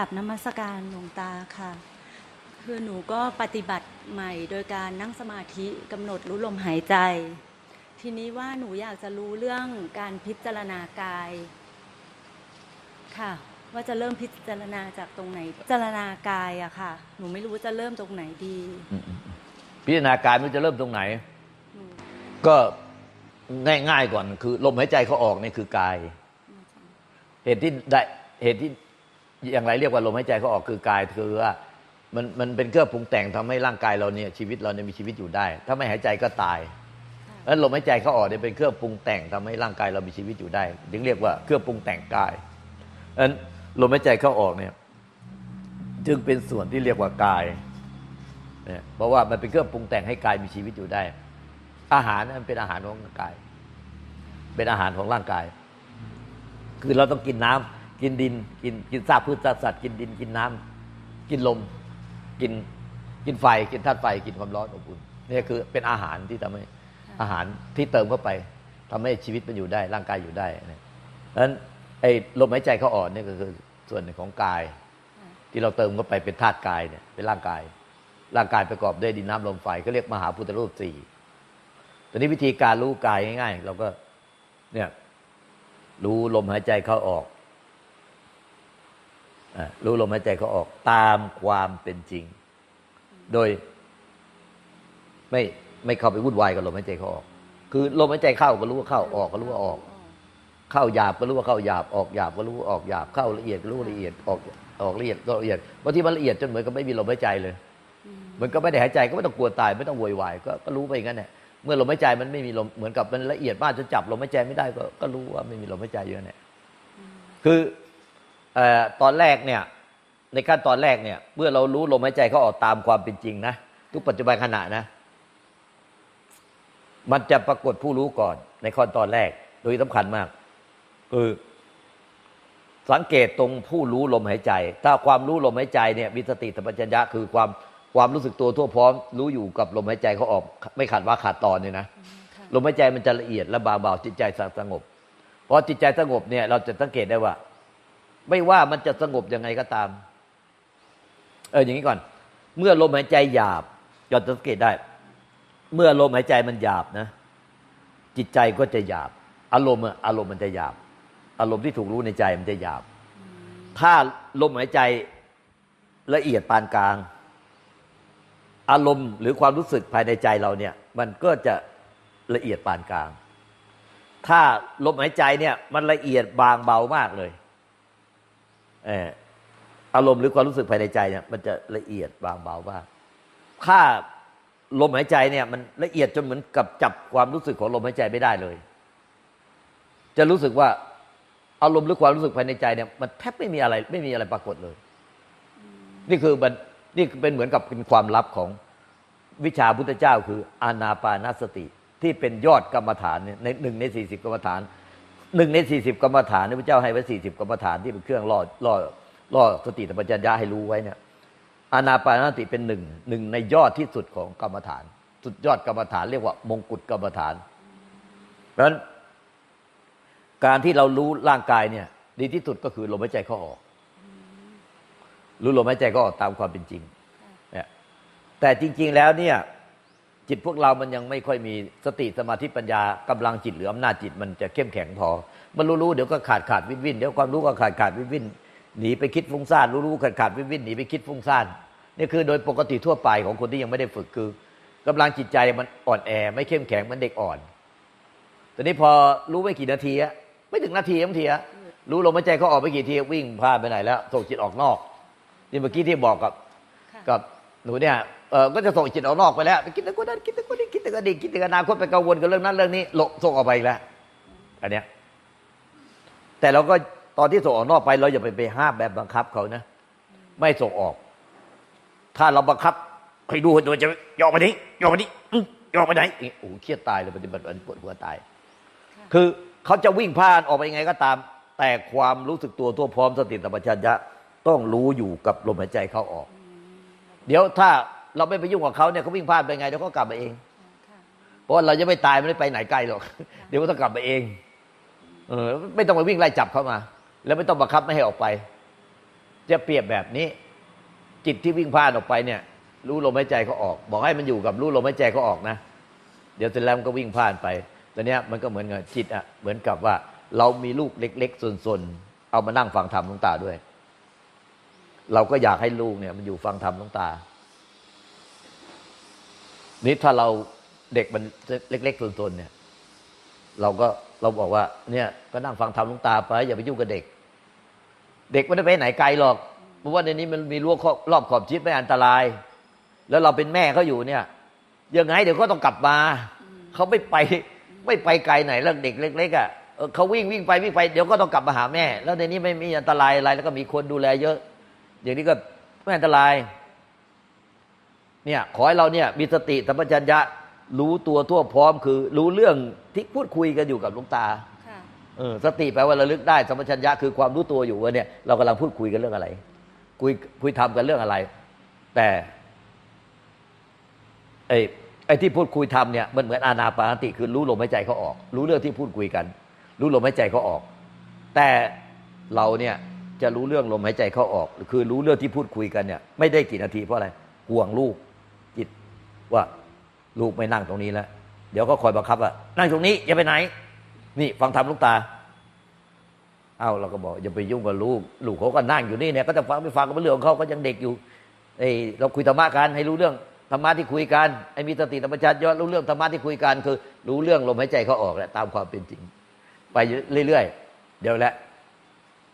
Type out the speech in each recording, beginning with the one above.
กับนมัสการหลวงตาค่ะ คือหนูก็ปฏิบัติใหม่โดยการนั่งสมาธิกำหนดรู้ลมหายใจ ทีนี้ว่าหนูอยากจะรู้เรื่องการพิจารณากายค่ะ ว่าจะเริ่มพิจารณาจากตรงไหนพิจารณากายอะค่ะ หนูไม่รู้จะเริ่มตรงไหนดี พิจารณากายมันจะเริ่มตรงไหน ก็ง่ายๆก่อน คือลมหายใจเขาออกนี่คือกาย เหตุที่ได้เหตุที่ อย่างไรเรียกว่าลมหายใจเขาออกคือกายคือว่ามันมันเป็นเครื่องปรุงแต่งทำให้ร่างกายเราเนี่ยชีวิตเราเนี่ยมีชีวิตอยู่ได้ ถ้าไม่หายใจก็ตายแล้วลมหายใจเขาออกเนี่ยเป็นเครื่องปรุงแต่งทำให้ร่างกายเรามีชีวิตอยู่ได้ถึงเรียกว่าเครื่องปรุงแต่งกายอันลมหายใจเข้าออกเนี่ยจึงเป็นส่วนที่เรียกว่ากายเนี่ยเพราะว่ามันเป็นเครื่องปรุงแต่งให้กายมีชีวิตอยู่ได้ อาหารนั้นเป็นอาหารของร่างกาย เป็นอาหารของร่างกาย คือเราต้องกินน้ำ กินดิน กินกินซากพืชซากสัตว์ กินดินกินน้ำกินลม กินกินไฟ กินธาตุไฟ กินความร้อนอบอุ่นนี่คือเป็นอาหารที่ทำให้อาหารที่เติมเข้าไปทำให้ชีวิตมันอยู่ได้ ร่างกายอยู่ได้นั้นไอ้ลมหายใจเข้าอ่อกนี่ก็คือส่วนหนึ่งของกาย ที่เราเติมเข้าไปเป็นธาตุกายเนี่ยเป็นร่างกาย ร่างกายประกอบด้วยดินน้ำลมไฟก็เรียกมหาพุทธรูปสี่ตอนนี้วิธีการรู้กายง่าย ๆ เราก็เนี่ยรู้ลมหายใจเข้าออก รู้ลมหายใจเขาออกตามความเป็นจริง โดย ไม่ไม่เข้าไปวุ่นวายกับลมหายใจเขาออก คือลมหายใจเข้าก็รู้ว่าเข้าออกก็รู้ว่าออก เข้าหยาบก็รู้ว่าเข้าหยาบออกหยาบก็รู้ว่าออกหยาบเข้าละเอียดก็รู้ว่าละเอียดออกออกละเอียดก็ละเอียดบางทีมันละเอียดจนเหมือนกับไม่มีลมหายใจเลยมันก็ไม่ได้หายใจก็ไม่ต้องกลัวตายไม่ต้องโวยวายก็รู้ไปอย่างนั้นแหละเมื่อลมหายใจมันไม่มีลมเหมือนกับมันละเอียดมากจนจับลมหายใจไม่ได้ก็ก็รู้ว่าไม่มีลมหายใจเยอะเนี่ยคือ ตอนแรกเนี่ยในขั้นตอนแรกเนี่ยเมื่อเรารู้ลมหายใจเขาออกตามความเป็นจริงนะทุกปัจจุบันขณะนะ มันจะปรากฏผู้รู้ก่อน ในขั้นตอนแรก โดยสำคัญมากคือสังเกตตรงผู้รู้ลมหายใจ ถ้าความรู้ลมหายใจเนี่ยมีสติสัมปชัญญะคือความความรู้สึกตัวทั่วพร้อม รู้อยู่กับลมหายใจเขาออก ไม่ขาดว่าขาดตอนเนี่ยนะค่ะลมหายใจมันจะละเอียดและเบาๆจิตใจสงบพอจิตใจสงบเนี่ยเราจะสังเกตได้ว่า ไม่ว่ามันจะสงบยังไงก็ตาม เอออย่างนี้ก่อน เมื่อลมหายใจหยาบเราจะสังเกตได้ เมื่อลมหายใจมันหยาบนะ จิตใจก็จะหยาบ อารมณ์อารมณ์มันจะหยาบ อารมณ์ที่ถูกรู้ในใจมันจะหยาบ ถ้าลมหายใจละเอียดปานกลาง อารมณ์หรือความรู้สึกภายในใจเราเนี่ย มันก็จะละเอียดปานกลาง ถ้าลมหายใจเนี่ย มันละเอียดบางเบามากเลย อารมณ์หรือความรู้สึกภายในใจเนี่ยมันจะละเอียดบางเบามากถ้าลมหายใจเนี่ย มันละเอียดจนเหมือนกับจับความรู้สึกของลมหายใจไม่ได้เลย จะรู้สึกว่าอารมณ์หรือความรู้สึกภายในใจเนี่ยมันแทบไม่มีอะไร ไม่มีอะไรปรากฏเลย นี่คือมันนี่เป็นเหมือนกับเป็นความลับของวิชาพุทธเจ้าคืออานาปานสติ ที่เป็นยอดกรรมฐานเนี่ยในหนึ่งในสี่สิบกรรมฐาน หนึ่งในสี่สิบกรรมฐานที่พระเจ้าให้ไว้สี่สิบกรรมฐานที่เป็นเครื่องล่อล่อล่อสติสัมปชัญญะให้รู้ไว้เนี่ยอานาปานสติเป็นหนึ่งหนึ่งในยอดที่สุดของกรรมฐาน สุดยอดกรรมฐานเรียกว่ามงกุฎกรรมฐาน เพราะฉะนั้นการที่เรารู้ร่างกายเนี่ย ดีที่สุดก็คือลมหายใจเข้าออก รู้ลมหายใจก็ออกตามความเป็นจริงเนี่ยแต่จริง ๆแล้วเนี่ย จิตพวกเรามันยังไม่ค่อยมีสติสมาธิปัญญากำลังจิตหรืออำนาจจิตมันจะเข้มแข็งพอ มันรู้ๆเดี๋ยวก็ขาดขาดวินวินเดี๋ยวความรู้ก็ขาดขาดวินวินหนีไปคิดฟุ้งซ่านรู้ๆขาดขาดวินวินหนีไปคิดฟุ้งซ่านนี่คือโดยปกติทั่วไปของคนที่ยังไม่ได้ฝึกคือกำลังจิตใจมันอ่อนแอ ไม่เข้มแข็งเหมันเด็กอ่อนตอนนี้พอรู้ไม่กี่นาทีอะไม่ถึงนาทีบางทีอะรู้ลมหายใจเขาออกไปกี่ทีวิ่งพลาดไปไหนแล้วส่งจิตออกนอกนี่เมื่อกี้ที่บอกกับค่ะกับหนูเนี่ยเออ ก็จะส่งจิตออกนอกไปแล้วไปคิดถึงคนนั้นคิดถึงคนนี้คิดถึงอดีตคิดถึงอนาคตไปกังวลกับเรื่องนั้นเรื่องนี้โลส่งออกไปอีกแล้วอันเนี้ยแต่เราก็ตอนที่ส่งออกนอกไปเราอย่าไปไปห้ามแบบบังคับเขานะไม่ส่งออก ถ้าเราบังคับให้ดูให้ดูจะยอมไปนี้ยอมไปนี้อื้อยอมไปไหนอย่างงี้โอ้โหเครียดตายเลยปฏิบัติปวดหัวตายค่ะคือเขาจะวิ่งผ่านออกไปยังไงก็ตาม แต่ความรู้สึกตัวทั่วพร้อมสติสัมปชัญญะต้องรู้อยู่กับลมหายใจเข้าออก เดี๋ยวถ้า เราไม่ไปยุ่งกับเขาเนี่ยเขาวิ่งพลาดไปไงเดี๋ยวเขากลับมาเองค่ะเพราะว่าเราจะไม่ตายไม่ได้ไปไหนไกลหรอก เดี๋ยวเขาต้องกลับมาเอง เออ ไม่ต้องไปวิ่งไล่จับเขามา แล้วไม่ต้องบังคับไม่ให้ออกไป จะเปรียบแบบนี้ จิตที่วิ่งผ่านออกไปเนี่ย รู้ลมหายใจเขาออก บอกให้มันอยู่กับรู้ลมหายใจเขาออกนะ เดี๋ยวเสร็จแล้วมันก็วิ่งผ่านไปตอนเนี้ยมันก็เหมือนกับจิตอะเหมือนกับว่า เรามีลูกเล็กๆส่วนๆเอามานั่งฟังธรรมหลวงตาด้วย เราก็อยากให้ลูกเนี่ย มันอยู่ฟังธรรมหลวงตา นี่ถ้าเราเด็กมันเล็กๆส่วนๆเนี่ย เราก็เราบอกว่า เนี่ย ก็นั่งฟังธรรมลวงตาไป อย่าไปยุ่งกับเด็ก เด็กไม่ได้ไปไหนไกลหรอก เพราะว่าในนี้มันมีรั้วรอบขอบชิดไม่อันตราย แล้วเราเป็นแม่เขาอยู่เนี่ยยังไงเดี๋ยวก็ต้องกลับมาเขาไม่ไปไม่ไปไกลไหนแล้วเด็กเล็กๆอะเขาวิ่งวิ่งไปวิ่งไปเดี๋ยวก็ต้องกลับมาหาแม่ แล้วในนี้ไม่มีอันตรายอะไร แล้วก็มีคนดูแลเยอะ อย่างนี้ก็ไม่อันตราย เนี่ยขอให้เราเนี่ยมีสติสัมปชัญญะรู้ตัวทั่วพร้อมคือ รู้เรื่องที่พูดคุยกันอยู่กับหลวงตาค่ะเออสติแปลว่าระลึกได้สัมปชัญญะคือความรู้ตัวอยู่ว่าเนี่ยเรากำลังพูดคุยกันเรื่องอะไร คุยคุยทำกันเรื่องอะไร แต่ไอ้ไอ้ที่พูดคุยทำเนี่ยมันเหมือนอานาปานสติคือรู้ลมหายใจเขาออก รู้เรื่องที่พูดคุยกัน รู้ลมหายใจเขาออก แต่เราเนี่ยจะรู้เรื่องลมหายใจเขาออก คือรู้เรื่องที่พูดคุยกันเนี่ย ไม่ได้กี่นาทีเพราะอะไรห่วงลูกจิต ว่าลูกไม่นั่งตรงนี้แล้ว เดี๋ยวก็คอยบังคับว่านั่งตรงนี้อย่าไปไหน นี่ฟังธรรมลูกตา เอ้าเราก็บอกอย่าไปยุ่งกับลูก ลูกเขาก็นั่งอยู่นี่เนี่ยก็จะฟังไม่ฟังก็เป็นเรื่องของเขาก็ยังเด็กอยู่เอ้เราคุยธรรมะกันให้รู้เรื่องธรรมะที่คุยกันให้มีสติธรรมชาติยอดรู้เรื่องธรรมะที่คุยกันคือ รู้เรื่องลมหายใจเขาออกแหละตามความเป็นจริง ไปเรื่อยๆเดี๋ยวแหละ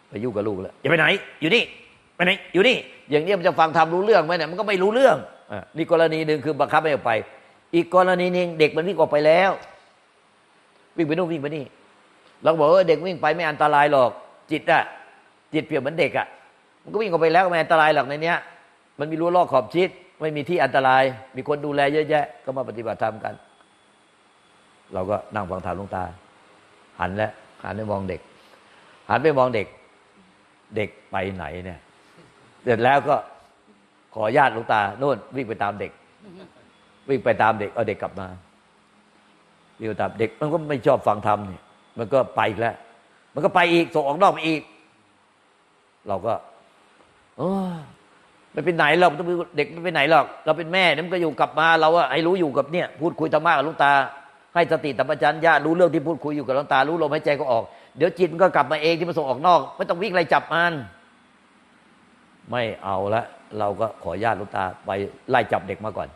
ไปยุ่งกับลูกแล้วอย่าไปไหน อยู่นี่ไปไหนอยู่นี่ อย่างนี้มันจะฟังทำรู้เรื่องไหมเนี่ยมันก็ไม่รู้เรื่อง นี่กรณีหนึ่งคือบังคับไม่ออกไป อีกกรณีหนึ่งเด็กมันวิ่งออกไปแล้ว วิ่งไปนู่นวิ่งไปนี่เราบอกว่าเด็กวิ่งไปไม่อันตรายหรอก จิตอะจิตเปรียบเหมือนเด็กอะมันก็วิ่งออกไปแล้วไม่อันตรายหรอกในเนี้ย มันมีรั้วรอบขอบชิด ไม่มีที่อันตราย มีคนดูแลเยอะแยะ ก็มาปฏิบัติธรรมกัน เราก็นั่งฟังธรรมหลวงตา หันแล้วหันไปมองเด็ก หันไปมองเด็ก เด็กไปไหนเนี่ย เสร็จแล้วก็ ขอญาติหลวงตาโน่นวิ่งไปตามเด็ก วิ่งไปตามเด็กเอาเด็กกลับมาวิ่งไปตามเด็กมันก็ไม่ชอบฟังธรรมเนี่ยมันก็ไปอีกแล้ว มันก็ไปอีกส่งออกนอกไปอีก เราก็โอ้ไม่เป็นไหนหรอกต้องเด็กไม่ไปไหนหรอก เราเป็นแม่เนี่ยมันก็อยู่กลับมาเราอะให้รู้อยู่กับเนี่ยพูดคุยธรรมะกับลุงตา ให้สติสัมปชัญญะรู้เรื่องที่พูดคุยอยู่กับลุงตา รู้ลมหายใจก็ออก เดี๋ยวจิตมันก็กลับมาเองที่มันส่งออกนอก ไม่ต้องวิ่งอะไล่จับมันไม่เอาละ เราก็ขอญาติหลุงตาไปไล่จับเด็กมาก่อน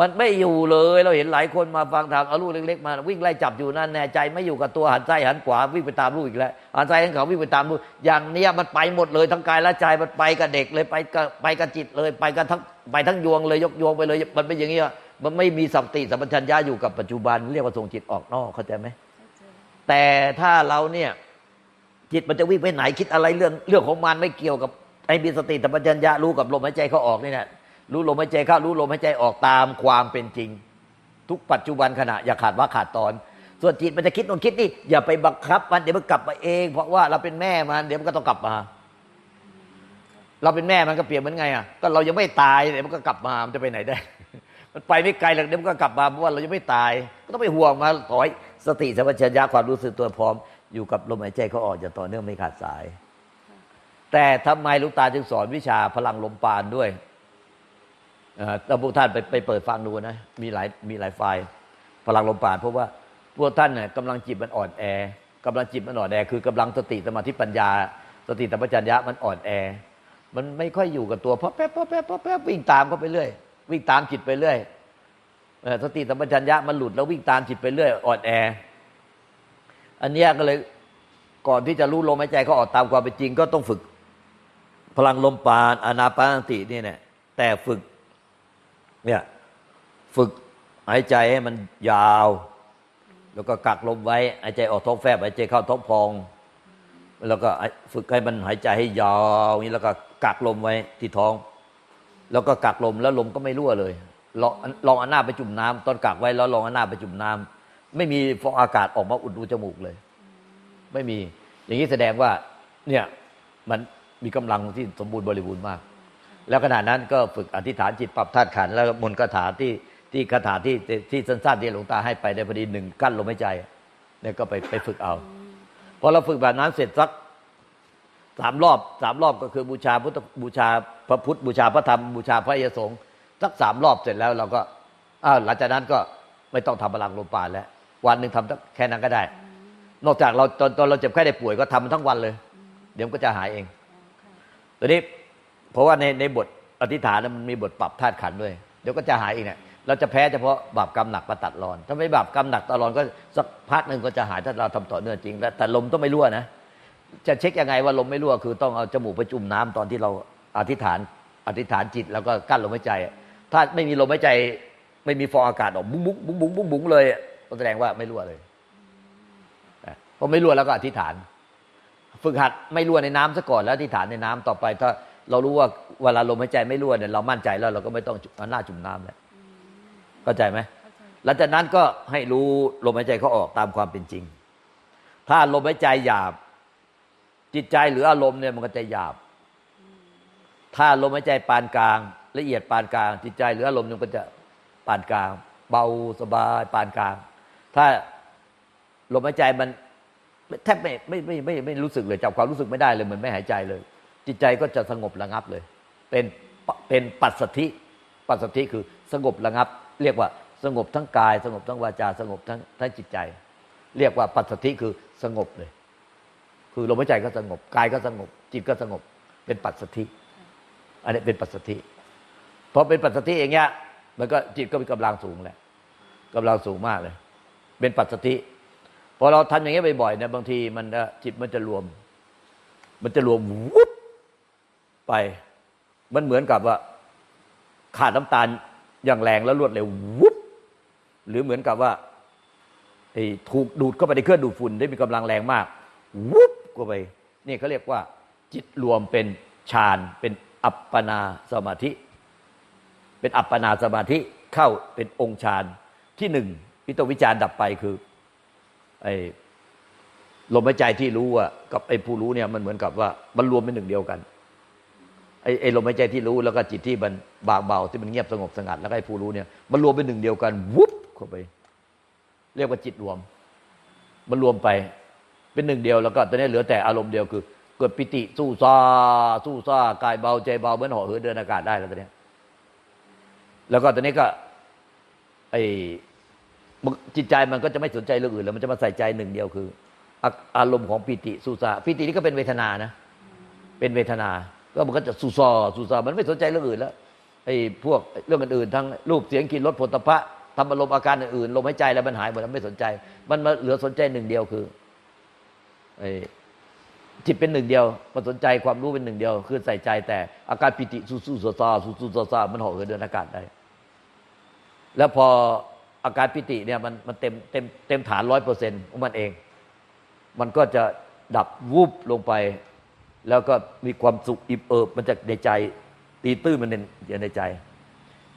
มันไม่อยู่เลยเราเห็นหลายคนมาฟังธรรมเอาลูกเล็กๆมา วิ่งไล่จับอยู่นั่นแน่ใจไม่อยู่กับตัวหันซ้ายหันขวาวิ่งไปตามลูกอีกแล้วหันซ้ายหันขวาวิ่งไปตามลูกอย่างเนี้ยมันไปหมดเลยทั้งกายและใจมันไปกับเด็กเลยไปกับไปกับจิตเลยไปกันทั้งไปทั้งยวงเลยยกยวงไปเลย มันเป็นอย่างนี้ยมันไม่มีสติสัมปชัญญะอยู่กับปัจจุบันเรียกว่าส่งจิตออกนอกเข้าใจไหมแต่ถ้าเราเนี่ยจิตมันจะวิ่งไปไหนคิดอะไรเรื่องเรื่องของมันไม่เกี่ยวกับ ไอ้มีสติสัมปชัญญะรู้กับลมหายใจเขาออกนี่แหละรู้ลมหายใจเข้ารู้ลมหายใจออกตามความเป็นจริง ทุกปัจจุบันขณะอย่าขาดว่าขาดตอน ส่วนจิตมันจะคิดโน่นคิดนี่อย่าไปบังคับ มันเดี๋ยวมันกลับมาเอง เพราะว่าเราเป็นแม่มันเดี๋ยวมันก็ต้องกลับมา เราเป็นแม่มันก็เปรียบเหมือนไงอะก็เรายังไม่ตายเดี๋ยวมันก็กลับมามันจะไปไหนได้ มันไปไม่ไกลหรอกเดี๋ยวมันก็กลับมาเพราะว่าเรายังไม่ตาย ก็ต้องไปห่วงมาขอให้สติสัมปชัญญะความรู้สึกตัวพร้อม อยู่กับลมหายใจเขาออกอย่างต่อเนื่องไม่ขาดสาย แต่ทำไมลูกตาจึงสอนวิชาพลังลมปานด้วยถ้าพวกท่านไปไปเปิดฟังดูนะ มีหลายมีหลายไฟล์พลังลมปาน เพราะว่าพวกท่านเนี่ยกำลังจิตมันอ่อนแอกำลังจิตมันอ่อนแอ คือกำลังสติสมาธิปัญญา สติสัมปชัญญะมันอ่อนแอ มันไม่ค่อยอยู่กับตัวเพราะแป๊บเพราะแป๊บเพราะแป๊บวิ่งตามเขาไปเรื่อยวิ่งตามจิตไปเรื่อยสติสัมปชัญญะมันหลุดแล้ววิ่งตามจิตไปเรื่อยอ่อนแอ อันนี้ก็เลยก่อนที่จะรู้ลมหายใจเขาออกตามความเป็นจริง ก็ต้องฝึก พลังลมปานอานาปานตินี่เนี่ย แต่ฝึก เนี่ย ฝึกหายใจให้มันยาว แล้วก็กักลมไว้หายใจออกท้องแฟบหายใจเข้าท้องพอง แล้วก็ฝึกให้มันหายใจให้ยาวนี้แล้วก็กักลมไว้ที่ท้อง แล้วก็กักลมแล้วลมก็ไม่รั่วเลยลองลองเอาหน้าไปจุ่มน้ำตอนกักไว้แล้วลองเอาหน้าไปจุ่มน้ำไม่มีฟองอากาศออกมาอุดรูจมูกเลย ไม่มี อย่างนี้แสดงว่า เนี่ยมัน มีกำลังที่สมบูรณ์บริบูรณ์มาก แล้วขณะนั้นก็ฝึกอธิษฐานจิตปรับธาตุขันแล้วมนต์คาถาที่ที่คาถาที่ที่สั้นๆที่หลวงตาให้ไปในพอดีหนึ่งกั้นลมหายใจเนี่ยก็ไปไปฝึกเอาพอเราฝึกแบบนั้นเสร็จสักสามรอบสามรอบก็คือบูชาพุทธบูชาพระพุทธบูชาพระธรรมบูชาพระยสงฆ์สักสามรอบเสร็จแล้วเราก็อ้าวหลังจากนั้นก็ไม่ต้องทำพลังลมปราณแล้ว วันหนึ่งทำแค่นั้นก็ได้ นอกจากเราตอนตอนเราเจ็บไข้ได้ป่วยก็ทำมันทั้งวันเลย เดี๋ยวก็จะหายเอง ตอนนี้เพราะว่าในในบทอธิษฐานมันมีบทปรับธาตุขันด้วย เดี๋ยวก็จะหายเองเนี่ยเราจะแพ้เฉพาะบาปกรรมหนักมาตัดรอน ถ้าไม่บาปกรรมหนักตัดรอนก็สักพักหนึ่งก็จะหายถ้าเราทำต่อเนื่องจริง แต่ลมต้องไม่รั่วนะ จะเช็คยังไงว่าลมไม่รั่วคือต้องเอาจมูกไปจุ่มน้ำตอนที่เราอธิษฐานอธิษฐานจิตแล้วก็กั้นลมหายใจ ถ้าไม่มีลมหายใจ ไม่มีฟองอากาศออกบุ้งบุ้งบุ้งบุ้งบุ้งเลยก็แสดงว่าไม่รั่วเลยพอไม่รั่วแล้วก็อธิษฐาน ฝึกหัดไม่รั่วในน้ำซะก่อนแล้วอธิษฐานในน้ำต่อไป ถ้าเรารู้ว่าเวลาลมหายใจไม่รั่วเนี่ยเรามั่นใจแล้วเราก็ไม่ต้องเอาหน้าจุ่มน้ำแล้วเข้าใจไหมเข้าใจหลังจากนั้นก็ให้รู้ลมหายใจเขาออกตามความเป็นจริง ถ้าลมหายใจหยาบ จิตใจหรืออารมณ์เนี่ยมันก็จะหยาบ ถ้าลมหายใจปานกลาง ละเอียดปานกลาง จิตใจหรืออารมณ์มันก็จะปานกลาง เบาสบายปานกลาง ถ้าลมหายใจมัน แทบไม่ไม่ไม่ไม่ไม่รู้สึกเลยจับความรู้สึกไม่ได้เลยเหมือนไม่หายใจเลย จิตใจก็จะสงบระงับเลย เป็นเป็นปัสสธิปัสสธิคือสงบระงับ เรียกว่าสงบทั้งกาย สงบทั้งวาจาสงบทั้งทั้งจิตใจ เรียกว่าปัสสธิคือสงบเลย คือลมหายใจก็สงบกายก็สงบ จิตก็สงบ เป็นปัสสธิอันนี้เป็นปัสสธิพอเป็นปัสสธิอย่างเงี้ยมันก็จิตก็มีกำลังสูงแหละกำลังสูงมากเลย เป็นปัสสธิ พอเราทำอย่างเงี้ยบ่อยๆเนี่ยบางทีมันจิตมันจะรวม มันจะรวมวุบไป มันเหมือนกับว่า ขาดน้ำตาลอย่างแรงแล้วรวดเร็ววุบหรือเหมือนกับว่าถูกดูดเข้าไปในเครื่องดูดฝุ่นได้มีกำลังแรงมากวุบเข้าไป นี่เขาเรียกว่า จิตรวมเป็นฌานเป็นอัปปนาสมาธิ เป็นอัปปนาสมาธิเข้าเป็นองค์ฌานที่หนึ่งวิตกวิจารดับไปคือ ไอ้ลมหายใจที่รู้อะกับไอ้ผู้รู้เนี่ยมันเหมือนกับว่ามันรวมเป็นหนึ่งเดียวกันไอ้ไอ้ลมหายใจที่รู้แล้วก็จิตที่มันบางเบาที่มันเงียบสงบสงัดแล้วก็ไอ้ผู้รู้เนี่ยมันรวมเป็นหนึ่งเดียวกันวุบเข้าไป เรียกว่าจิตรวม มันรวมไปเป็นหนึ่งเดียวแล้วก็ตอนนี้เหลือแต่อารมณ์เดียวคือ เกิดปิติสู้ซาสู้ซากายเบาใจเบาเหมือนห่อเหินเดินอากาศได้แล้วตอนนี้แล้วก็ตอนนี้ก็ไอ จิตใจมันก็จะไม่สนใจเรื่องอื่นแล้วมันจะมาใส่ใจหนึ่งเดียวคือ อารมณ์ของปิติสู้ซาปิตินี่ก็เป็นเวทนานะ เป็นเวทนา ก็มันก็จะสู้ซอสู้ซามันไม่สนใจเรื่องอื่นแล้วไอ้พวกเรื่องอื่นๆทั้งรูปเสียงกลิ่นรสผลตภะทำอารมณ์อาการอื่นๆลมหายใจแล้วมันหายหมดแล้วไม่สนใจ มันมาเหลือสนใจหนึ่งเดียวคือไอ้จิตเป็นหนึ่งเดียวมันสนใจความรู้เป็นหนึ่งเดียว คือใส่ใจแต่อาการปิติสู้สู้ซาซาสู้สู้ซาซามันห่อเหินเดินอากาศได้ แล้วพอ อาการปิติเนี่ยมันมันเต็มเต็มเต็มฐานร้อยเปอร์เซ็นต์ของมันเอง มันก็จะดับวูบลงไป แล้วก็มีความสุขอิ่มเอิบมันจะในใจ ตีตื้นมันในในใจ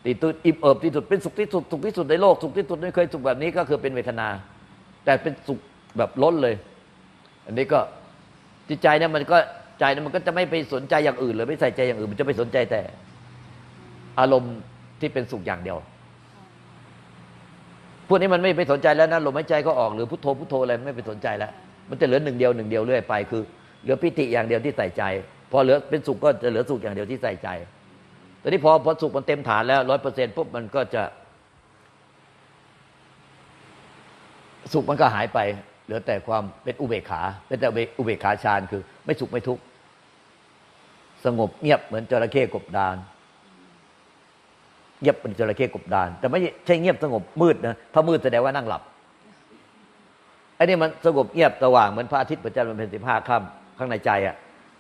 ตีตื้นอิ่มเอิบที่สุดเป็นสุขที่สุดสุขที่สุดในโลกสุขที่สุดไม่เคยสุขแบบนี้ก็คือเป็นเวทนา แต่เป็นสุขแบบล้นเลย อันนี้ก็จิตใจเนี่ยมันก็ใจเนี่ยมันก็จะไม่ไปสนใจอย่างอื่นเลยไม่ใส่ใจอย่างอื่น มันจะไปสนใจแต่ อารมณ์ที่เป็นสุขอย่างเดียว พวกนี้มันไม่ไปสนใจแล้วนะลมหายใจก็ออกหรือพุทโธพุทโธอะไรไม่ไปสนใจแล้ว มันจะเหลือหนึ่งเดียวหนึ่งเดียวเรื่อยไปคือเหลือปิติอย่างเดียวที่ใส่ใจ พอเหลือเป็นสุขก็จะเหลือสุขอย่างเดียวที่ใส่ใจตอนนี้พอพอสุขมันเต็มฐานแล้วร้อยเปอร์เซ็นต์ปุ๊บมันก็จะ สุขมันก็หายไป เหลือแต่ความเป็นอุเบกขา เป็นแต่อุเบกขาฌานคือ ไม่สุขไม่ทุกข์สงบเงียบเหมือนจระเข้กบดาน เงียบเป็นจระเข้กบดาน แต่ไม่ใช่เงียบสงบมืดนะถ้ามืดแสดงว่านั่งหลับไอ้นี่มันสงบเงียบสว่างเหมือนพระอาทิตย์ประจันทร์มันเป็นสิบห้าค่ำข้างในใจอะ่ะ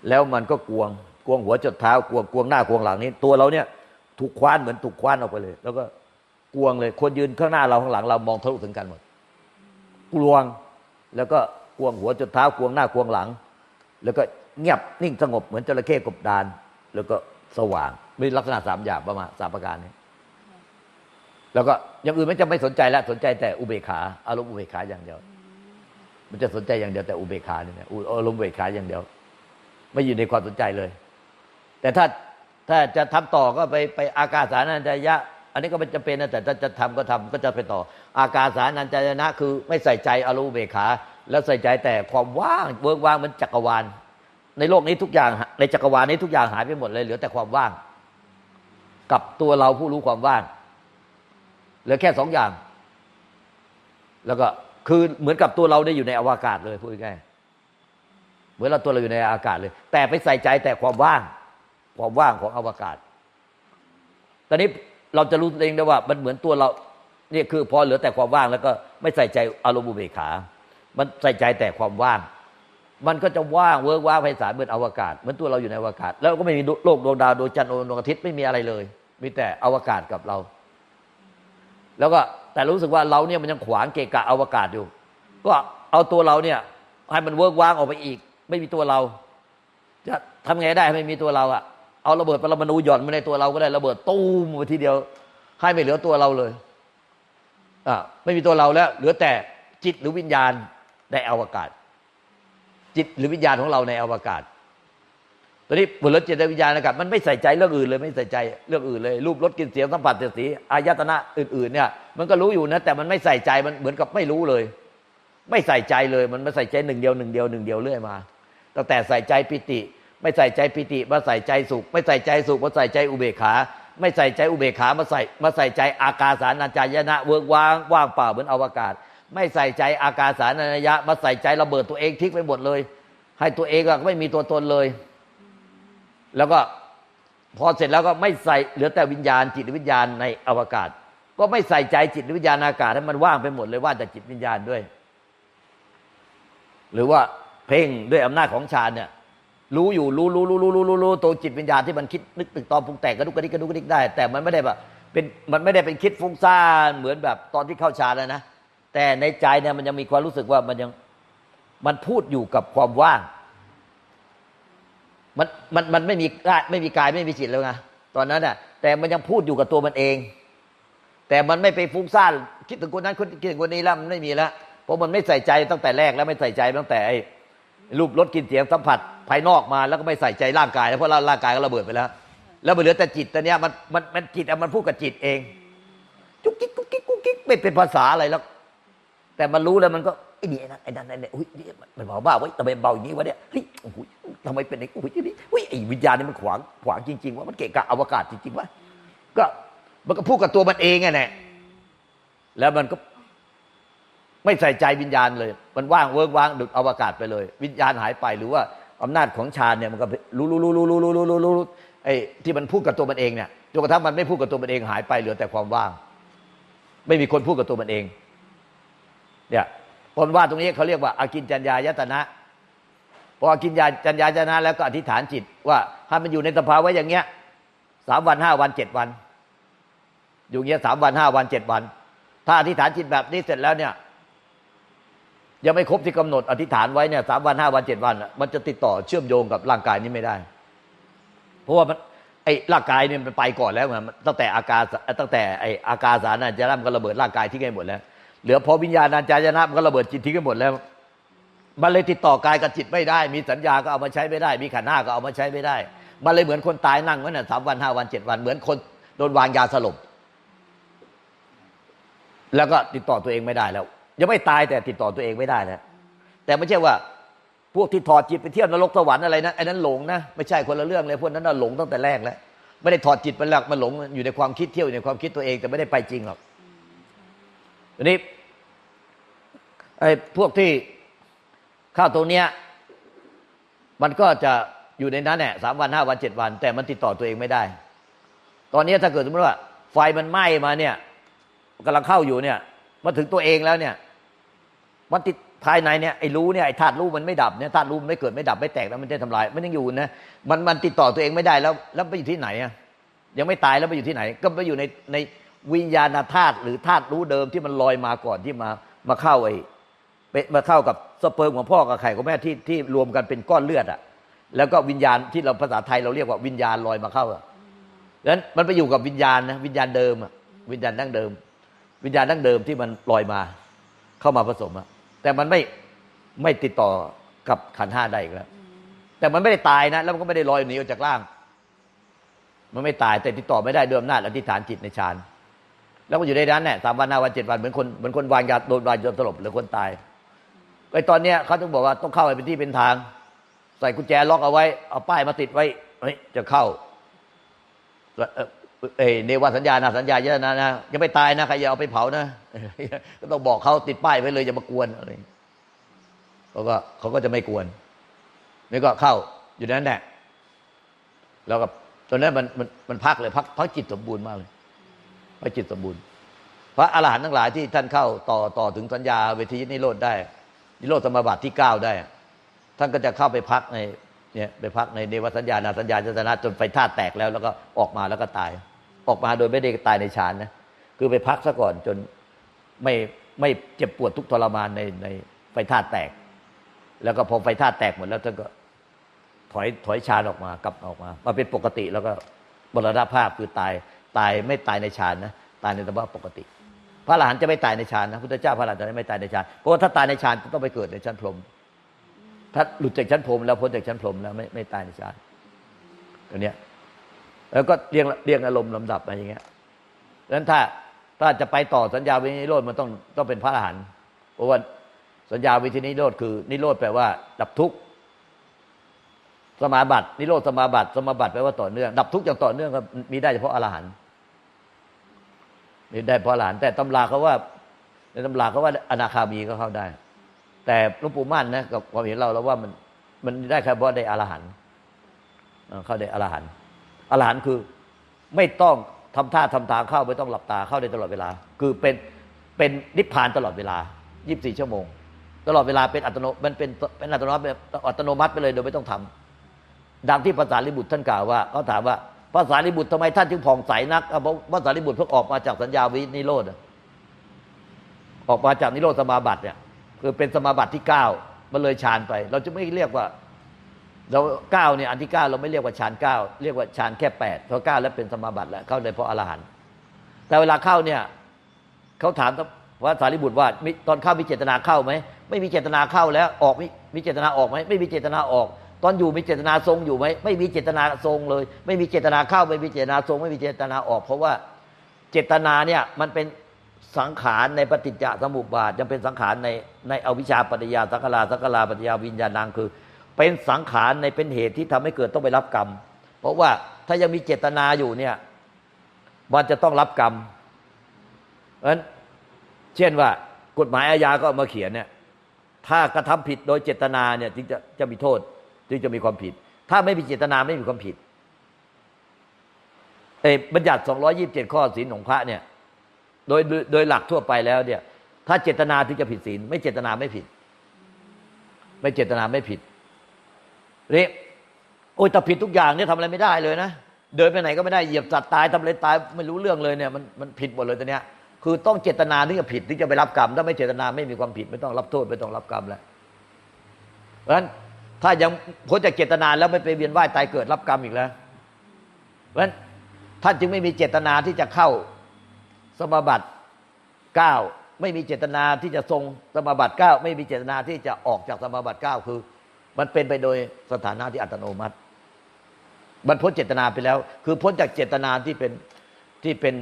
แล้วมันก็กวงกวงหัวจดเท้ากวงกวงหน้ากวงหลังนี้ ตัวเราเนี่ยถูกคว้านเหมือนถูกคว้านออกไปเลย แล้วก็กวงเลยคนยืนข้างหน้าเราข้างหลังเรามองทะลุถึงกันหมดกวงแล้วก็กวงหัวจดเท้ากวงหน้ากวงหลัง แล้วก็เงียบนิ่งสงบเหมือนจระเข้กบดาน แล้วก็สว่างมีลักษณะสามอย่างประมาณสามประการนี้ แล้วก็อย่างอื่นมันจะไม่สนใจแล้วสนใจแต่อุเบกขาอารมณ์อุเบกขาอย่างเดียว มันจะสนใจอย่างเดียวแต่อุเบกขาเนี่ยอารมณ์อุเบกขาอย่างเดียว ไม่อยู่ในความสนใจเลย แต่ถ้าถ้าจะทำต่อก็ไปไปอากาสานัญจายะ อันนี้ก็ไม่จำเป็นนะแต่ถ้าจะทำก็ทำก็จะไปต่อ อากาสานัญจายนะคือไม่ใส่ใจอารมณ์อุเบกขา แล้วใส่ใจแต่ความว่างเวิร์กว่างเหมันจักรวาล ในโลกนี้ทุกอย่างในจักรวาลนี้ทุกอย่างหายไปหมดเลยเหลือแต่ความว่าง กับตัวเราผู้รู้ความว่าง เหลือแค่สองอย่าง แล้วก็คือเหมือนกับตัวเราได้อยู่ในอวกาศเลยพูดง่ายๆเหมือนเราตัวเราอยู่ในอากาศเลย แต่ไปใส่ใจแต่ความว่าง ความว่างของอวกาศ ตอนนี้เราจะรู้เองได้ว่า มันเหมือนตัวเราเนี่ยคือพอเหลือแต่ความว่างแล้วก็ไม่ใส่ใจอารมณ์อุเบขา มันใส่ใจแต่ความว่าง มันก็จะว่างเวิร์กว่างไพศาลเหมือนอวกาศเหมือนตัวเราอยู่ในอวกาศ แล้วก็ไม่มีโลกดวงดาวดวงจันทร์ดวงอาทิตย์ไม่มีอะไรเลย มีแต่อวกาศกับเรา แล้วก็แต่รู้สึกว่าเราเนี่ยมันยังขวางเกะกะอวกาศอยู่ ก็เอาตัวเราเนี่ยให้มันเวิร์กว่างออกไปอีก ไม่มีตัวเรา จะทำไงได้ไม่มีตัวเราอะเอาระเบิดปรมาณูหย่อนมาในตัวเราก็ได้ระเบิดตู้มไปทีเดียว ให้ไม่เหลือตัวเราเลยอ่าไม่มีตัวเราแล้ว เหลือแต่จิตหรือวิญญาณในอวกาศ จิตหรือวิญญาณของเราในอวกาศ ตอนนี้บุรุษจิตวิญญาณอากาศมันไม่ใส่ใจเรื่องอื่นเลยไม่ใส่ใจเรื่องอื่นเลย รูปรสกลิ่นเสียงสัมผัสเสียสีอายตนะอื่นๆเนี่ยมันก็รู้อยู่นะแต่มันไม่ใส่ใจมันเหมือนกับไม่รู้เลย ไม่ใส่ใจเลยมันมาใส่ใจหนึ่งเดียวหนึ่งเดียวหนึ่งเดียวเรื่อยมาตั้งแต่ใส่ใจปิติ ไม่ใส่ใจปิติมาใส่ใจสุข ไม่ใส่ใจสุขมาใส่ใจอุเบกขา ไม่ใส่ใจอุเบกขามาใส่มาใส่ใจอากาสานัญจายนะเวิร์กว่างว่างเปล่าเหมือนอวกาศ ไม่ใส่ใจอากาสานัญญะมาใส่ใจระเบิดตัวเองทิ้งไปหมดเลย ให้ตัวเองอะไม่มีตัวตนเลย แล้วก็พอเสร็จแล้วก็ไม่ใส่เหลือแต่วิญญาณจิตวิญญาณในอวกาศ ก็ไม่ใส่ใจจิตวิญญาณอากาศให้มันว่างไปหมดเลยว่างแต่จิตวิญญาณด้วย หรือว่าเพ่งด้วยอำนาจของฌานเนี่ยรู้อยู่รู้รู้รู้รู้รู้รู้รู้ตัวจิตวิญญาณที่มันคิดนึกตึกตอนปรุงแต่งกระดุกกระดิกกระดุกกระดิกได้ แต่มันไม่ได้แบบเป็นมันไม่ได้เป็นคิดฟุ้งซ่านเหมือนแบบตอนที่เข้าฌานแล้วนะแต่ในใจเนี่ยมันยังมีความรู้สึกว่ามันยังมันพูดอยู่กับความว่าง มันมันมันไม่มีกายไม่มีกายไม่มีจิตแล้วไงตอนนั้นน่ะ แต่มันยังพูดอยู่กับตัวมันเอง แต่มันไม่ไปฟุ้งซ่านคิดถึงคนนั้นคนคิดถึงคนนี้แล้วมันไม่มีแล้วเพราะมันไม่ใส่ใจตั้งแต่แรกแล้วไม่ใส่ใจตั้งแต่ไอ้รูปรสกลิ่นเสียงสัมผัสภายนอกมาแล้วก็ไม่ใส่ใจร่างกายแล้วเพราะร่างกายก็ระเบิดไปแล้ว แล้วมันเหลือแต่จิตตัวเนี้ยมันมันมันจิตอะมันพูดกับจิตเองจุกจิกกุ๊กกิ๊กกุ๊กกิ๊กไม่เป็นภาษาอะไรแล้ว แต่มันรู้แล้วมันก็ไอ้นี่ไอ้นั่นไอ้นั่นไอ้นี่อุ้ยมันเบาบ้าไว้ยทำไมเบาอย่างนี้วะเนี่ยเฮ้ยโอ้โหทำไมเป็นไอ้อุ้ยนี่เฮ้ยไอ้วิญญาณนี่มันขวางขวางจริง ๆ ว่ามันเกะกะอวกาศจริงๆวะก็มันก็พูดกับตัวมันเองไงแน่แล้วมันก็ไม่ใส่ใจวิญญาณเลย มันว่างเวิร์กว่างดุดอวกาศไปเลย วิญญาณหายไปหรือว่าอำนาจของฌานเนี่ยมันก็รู้รู้รู้รู้รู้รู้รู้รู้รู้ไอ้ที่มันพูดกับตัวมันเองเนี่ยจนกระทั่งมันไม่พูดกับตัวมันเองหายไปเหลือแต่ความว่าง ไม่มีคนพูดกับตัวมันเอง เนี่ยคนว่าตรงนี้เขาเรียกว่าอากินจัญญายตนะพออากินญาจัญญายตนะแล้วก็อธิษฐานจิต ว่าถ้ามันอยู่ในสภาวะอย่างเงี้ยสามวันห้าวันเจ็ดวัน อยู่เงี้ยสามวันห้าวันเจ็ดวัน ถ้าอธิษฐานจิตแบบนี้เสร็จแล้วเนี่ย ยังไม่ครบที่กำหนดอธิษฐานไว้เนี่ยสามวันห้าวันเจ็ดวัน มันจะติดต่อเชื่อมโยงกับร่างกายนี้ไม่ได้ เพราะว่ามันไอ้ร่างกายเนี่ยมันไปก่อนแล้วไงมันตั้งแต่อาการตั้งแต่ไอ้อาการสารนันจะร่ำก็ระเบิดร่างกายทิ้งหมดแล้ว เหลือพอวิญญาณัญจายนะมันก็ระเบิดจิตทิ้งให้หมดแล้ว มันเลยติดต่อกายกับจิตไม่ได้ มีสัญญาก็เอามาใช้ไม่ได้ มีขันห้าก็เอามาใช้ไม่ได้ มันเลยเหมือนคนตายนั่งไว้น่ะสามวันห้าวันเจ็ดวันเหมือนคนโดนวางยาสลบแล้วก็ติดต่อตัวเองไม่ได้แล้ว ยังไม่ตายแต่ติดต่อตัวเองไม่ได้แล้วแต่ไม่ใช่ว่าพวกที่ถอดจิตไปเที่ยวนรกสวรรค์อะไรนะไอ้นั้นหลงนะไม่ใช่คนละเรื่องเลยพวกนั้นน่ะหลงตั้งแต่แรกแล้วไม่ได้ถอดจิตไปหลักมันหลงอยู่ในความคิดเที่ยวอยู่ในความคิดตัวเองแต่ไม่ได้ไปจริงหรอก ทีนี้ไอ้พวกที่ข้าวตรงเนี้ย มันก็จะอยู่ในนั้นแหละสามวันห้าวันเจ็ดวัน แต่มันติดต่อตัวเองไม่ได้ ตอนนี้ถ้าเกิดสมมติว่า ไฟมันไหม้มาเนี่ยกำลังเข้าอยู่เนี่ยมาถึงตัวเองแล้วเนี่ย มันติดภายในเนี่ยไอ้รู้เนี่ยไอ้ธาตุรู้มันไม่ดับเนี่ยธาตุรู้มันไม่เกิดไม่ดับไม่แตกแล้วมันจะทำลายมันยังอยู่นะมันมันติดต่อตัวเองไม่ได้แล้ว แล้วไปอยู่ที่ไหนอะยังไม่ตายแล้วไปอยู่ที่ไหน ก็ไปอยู่ในใน วิญญาณธาตุหรือธาตุรู้เดิมที่มันลอยมาก่อนที่มามาเข้าไอ้เป็นมาเข้ากับสเปิร์มของพ่อกับไข่ของแม่ที่ที่รวมกันเป็นก้อนเลือดอะแล้วก็วิญญาณที่เราภาษาไทยเราเรียกว่าวิญญาณลอยมาเข้าอะดังนั้นมันไปอยู่กับวิญญาณนะวิญญาณเดิมอะวิญญาณดั้งเดิม วิญญาณดั้งเดิมที่มันลอยมาเข้ามาผสมอะแต่มันไม่ไม่ติดต่อกับขันธ์ห้าได้อีกแล้วแต่มันไม่ได้ตายนะ แล้วมันก็ไม่ได้ลอยหนีออกจากร่าง มันไม่ตายแต่ติดต่อไม่ได้ด้วยอำนาจอธิษฐานจิตในฌาน แล้วก็อยู่ในนั้นแหละสามวันห้าวันเจ็ดวันเหมือนคนเหมือนคนวางยาโดนวางยาสลบหรือคนตายไอ้ตอนเนี้ยเขาต้องบอกว่าต้องเข้าไปเป็นที่เป็นทาง ใส่กุญแจล็อกเอาไว้ เอาป้ายมาติดไว้เฮ้ยจะเข้าเอ่อเอยเนวาสัญญานะสัญญาเยอะนะนะยังไม่ตายนะใครอย่าเอาไปเผานะก็ต้องบอกเขาติดป้ายไว้เลยอย่ามากวนอะไรเขาก็เขาก็จะไม่กวนนี่ก็เข้าอยู่นั้นแหละแล้วก็ตอนนั้นมันมันมันพักเลยพักพักจิตสมบูรณ์มากเลย พักจิตสมบูรณ์ พระอรหันต์ทั้งหลายที่ท่านเข้าต่อต่อถึงสัญญาเวทีนิโรธได้ นิโรธสมบัติที่เก้าได้ ท่านก็จะเข้าไปพักในเนี่ยไปพักในเนวสัญญานาสัญญาจตนะจนไฟธาตุแตกแล้ว แล้วก็ออกมาแล้วก็ตาย ออกมาโดยไม่ได้ตายในฌานนะคือไปพักซะก่อนจนไม่ไม่เจ็บปวดทุกทรมานในในไฟธาตุแตก แล้วก็พอไฟธาตุแตกหมดแล้วท่านก็ถอยถอยฌานออกมากลับออกมามาเป็นปกติแล้วก็บรณภาพคือตาย ตายไม่ตายในฌานนะตายในสภาพปกติ พระอรหันต์จะไม่ตายในฌานนะพุทธเจ้าพระอรหันต์จะไม่ตายในฌานเพราะว่าถ้าตายในฌานจะต้องไปเกิดในชั้นพรหมถ้าหลุดจากชั้นพรหมแล้วพ้นจากชั้นพรหมแล้วไม่ไม่ตายในฌานตัวเนี้ยแล้วก็เรียงเรียงอารมณ์ลำดับมาอย่างเงี้ยดังนั้นถ้าถ้าจะไปต่อสัญญาวินิโรธมันต้องต้องเป็นพระอรหันต์เพราะว่าสัญญาวิธินิโรธคือ นิโรธแปลว่า ดับทุกข์สมาบัตินิโรธสมาบัติ สมาบัติแปลว่าต่อเนื่อง ดับทุกข์อย่างต่อเนื่องก็มีได้เฉพาะอรหันต์ นี่ได้พระหลาน แต่ตำราเขาว่า ในตำราเขาว่าอนาคามีก็เข้าได้ แต่หลวงปู่มั่นนะกับความเห็นเราแล้วว่ามันมันได้แค่เพราะได้อรหันต์เข้าได้อรหันต์อรหันต์คือไม่ต้องทำท่าทำทางเข้าไม่ต้องหลับตาเข้าได้ตลอดเวลา คือเป็นเป็นนิพพานตลอดเวลา 24 ชั่วโมง ตลอดเวลาเป็นอัตโนมันเป็นเป็นอัตโนมัติอัตโนมัติไปเลยโดยไม่ต้องทำดังที่ภาษาลิบุตรท่านกล่าวว่าเขาถามว่า ภาษาลิบุตรทำไมท่านจึงผ่องใสนักเพราะภาษาลิบุตรเพิ่งออกมาจากสัญญาวินิโรธออกมาจากนิโรธสมาบัติเนี่ยคือเป็นสมาบัติที่เก้ามันเลยฌานไป เราจะไม่เรียกว่า เราเก้าเนี่ยอันที่เก้าเราไม่เรียกว่าฌานเก้าเรียกว่าฌานแค่แปดเพราะเก้าแล้วเป็นสมาบัติแล้วเข้าได้เพราะอรหันต์แต่เวลาเข้าเนี่ยเขาถามว่าสารีบุตรว่าตอนเข้ามีเจตนาเข้าไหมไม่มีเจตนาเข้าแล้วออกมีมีเจตนาออกไหมไม่มีเจตนาออก ตอนอยู่มีเจตนาทรงอยู่ไหมไม่มีเจตนาทรงเลย ไม่มีเจตนาเข้าไม่มีเจตนาทรง ไม่มีเจตนาออก เพราะว่าเจตนาเนี่ยมันเป็นสังขารในปฏิจจสมุปบาทยังเป็นสังขารในในอวิชชาปัญญาสังขารสังขารปัญญาวิญญาณังคือ เป็นสังขารในเป็นเหตุที่ทำให้เกิดต้องไปรับกรรม เพราะว่าถ้ายังมีเจตนาอยู่เนี่ยมันจะต้องรับกรรมเพราะฉะนั้นเช่นว่ากฎหมายอาญาก็มาเขียนเนี่ยถ้ากระทำผิดโดยเจตนาเนี่ยจึงจะจะมีโทษ จึงจะมีความผิด ถ้าไม่มีเจตนาไม่มีความผิดเอ้บัญญัติ 227 ข้อศีลของพระเนี่ย โดยโดยหลักทั่วไปแล้วเนี่ย ถ้าเจตนาถึงจะผิดศีล ไม่เจตนาไม่ผิด ไม่เจตนาไม่ผิดนี่โอ้ยแต่ผิดทุกอย่างเนี่ยทำอะไรไม่ได้เลยนะเดินไปไหนก็ไม่ได้เหยียบสัตว์ตายทำอะไรตายไม่รู้เรื่องเลยเนี่ยมันมันผิดหมดเลยตัวเนี้ยคือต้องเจตนาถึงจะผิดถึงจะไปรับกรรม ถ้าไม่เจตนาไม่มีความผิด ไม่ต้องรับโทษไม่ต้องรับกรรมแล้วเพราะฉะนั้น ถ้ายังพ้นจากเจตนาแล้วไม่ไปเวียนว่ายตายเกิดรับกรรมอีกแล้วเพราะฉะนั้นท่านจึงไม่มีเจตนาที่จะเข้าสมบัติเก้าไม่มีเจตนาที่จะทรงสมบัติเก้าไม่มีเจตนาที่จะออกจากสมบัติเก้าคือ มันเป็นไปโดยสถานะที่อัตโนมัติมันพ้นเจตนาไปแล้ว คือพ้นจากเจตนาที่เป็นที่เป็น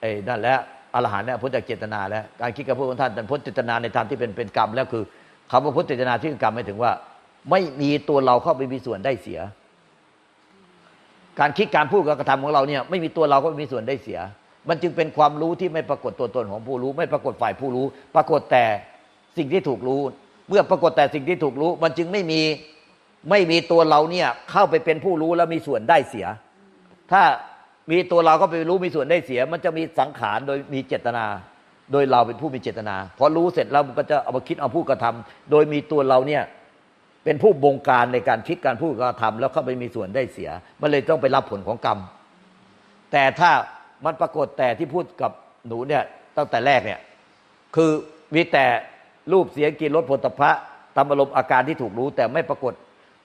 ไอ้นั่นแล้วอรหันต์เนี่ยพ้นจากเจตนาแล้วการคิดกับพระองค์ท่านแต่พ้นเจตนาในทางที่เป็นเป็นกรรมแล้วคือคำว่าพ้นเจตนาที่เป็นกรรมหมายถึงว่า ไม่มีตัวเราเข้าไปมีส่วนได้เสีย การคิดการพูดการกระทำของเราเนี่ย ไม่มีตัวเราก็มีส่วนได้เสีย มันจึงเป็นความรู้ที่ไม่ปรากฏตัวตนของผู้รู้ ไม่ปรากฏฝ่ายผู้รู้ ปรากฏแต่สิ่งที่ถูกรู้ เมื่อปรากฏแต่สิ่งที่ถูกรู้ มันจึงไม่มีไม่มีตัวเราเนี่ยเข้าไปเป็นผู้รู้แล้วมีส่วนได้เสีย ถ้ามีตัวเราก็ไปรู้มีส่วนได้เสีย มันจะมีสังขารโดยมีเจตนา โดยเราเป็นผู้มีเจตนาพอรู้เสร็จแล้วมันก็จะเอามาคิดเอาผู้กระทำโดยมีตัวเราเนี่ย เป็นผู้บงการในการคิดการพูดการทำแล้วเข้าไปมีส่วนได้เสีย มันเลยต้องไปรับผลของกรรม แต่ถ้ามันปรากฏแต่ที่พูดกับหนูเนี่ยตั้งแต่แรกเนี่ยคือมีแต่รูปเสียงกินรสผลตภะตามอารมณ์อาการที่ถูกรู้ แต่ไม่ปรากฏ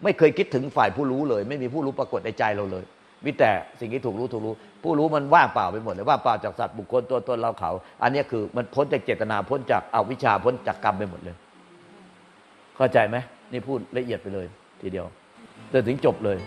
ไม่เคยคิดถึงฝ่ายผู้รู้เลย ไม่มีผู้รู้ปรากฏในใจเราเลย มีแต่สิ่งที่ถูกรู้ถูกรู้ ผู้รู้มันว่างเปล่าไปหมดเลยว่างเปล่าจากสัตว์บุคคลตัวตนเราเขา อันนี้คือมันพ้นจากเจตนาพ้นจากอาวิชชาพ้นจากกรรมไปหมดเลย เข้าใจไหม นี่พูดละเอียดไปเลย ทีเดียวจนถึงจบเลย